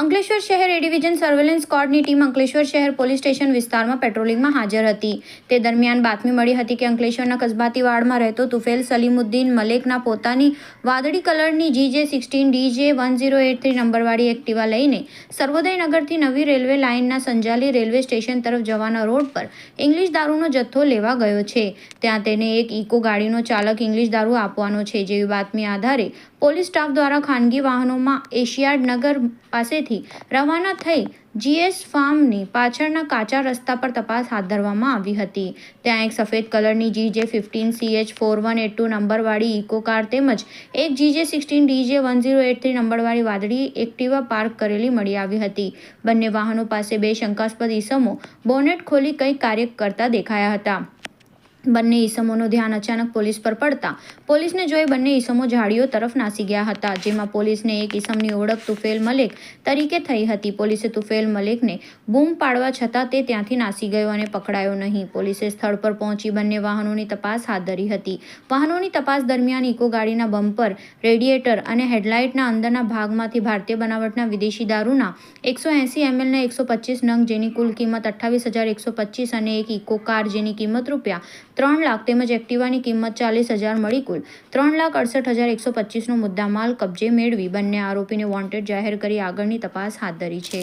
અંકલેશ્વર શહેર A division surveillance સ્કોડની team Ankleshwar શહેર પોલીસ સ્ટેશન વિસ્તારમાં પેટ્રોલિંગમાં હાજર હતી. તે દરમિયાન બાતમી મળી હતી કે અંકલેશ્વરના કસબાતી વાડમાં રહેતો તુફેલ સલીમુદ્દીન મલેકના પોતાની વાદળી કલરની GJ sixteen DJ one zero eight three નંબરવાળી Activa લઈને સર્વોદય નગરથી નવી રેલવે લાઇનના સંજાલી રેલવે સ્ટેશન તરફ જવાના રોડ પર ઇંગ્લિશ દારૂનો જથ્થો લેવા ગયો છે. ત્યાં તેને એક ઇકો ગાડીનો ચાલક ઇંગ્લિશ દારૂ આપવાનો છે જેવી બાતમી આધારે પોલીસ સ્ટાફ દ્વારા ખાનગી વાહનોમાં એશિયાડ નગર પાસેથી રવાના થઈ જીએસ ફાર્મની પાછળના કાચા રસ્તા પર તપાસ હાથ ધરવામાં આવી હતી. ત્યાં એક સફેદ કલરની GJ fifteen CH four one eight two નંબરવાળી Eeco car તેમજ એક GJ sixteen DJ one zero eight three નંબરવાળી વાદળી એક્ટિવા પાર્ક કરેલી મળી આવી હતી. બંને વાહનો પાસે બે શંકાસ્પદ ઈસમો બોનેટ ખોલી કંઈક કાર્ય કરતા દેખાયા હતા. બંને ઈસમોનું ધ્યાન અચાનક પોલીસ પર પડતા. પોલીસને જોઈ બંને ઈસમો ઝાડીઓ તરફ નાસી ગયા હતા, જેમાં પોલીસને એક ઈસમની ઓળખ તુફેલ મલેક તરીકે થઈ હતી. પોલીસે તુફેલ મલેકને બૂમ પાડવા છતાં તે ત્યાંથી નાસી ગયો અને પકડાયો નહીં. પોલીસે સ્થળ પર પહોંચી બંને વાહનોની તપાસ હાથ ધરી હતી. વાહનોની તપાસ દરમિયાન ઇકો ગાડીના બમ્પર, રેડિએટર અને હેડલાઇટના અંદરના ભાગમાંથી ભારતીય બનાવટના વિદેશી દારૂના એકસો એંસી એમએલના એકસો પચીસ નંગ, જેની કુલ કિંમત અઠ્ઠાવીસ હજાર એકસો પચીસ અને એક ઇકો કાર, જેની કિંમત રૂપિયા ત્રણ લાખ તેમજ એક્ટિવાની કિંમત ચાલીસ હજાર મળી કુલ. ત્રણ લાખ અડસઠ હજાર એકસો પચીસનો મુદ્દામાલ કબજે મેળવી બંને આરોપીને વોન્ટેડ જાહેર કરી આગળની તપાસ હાથ ધરી છે.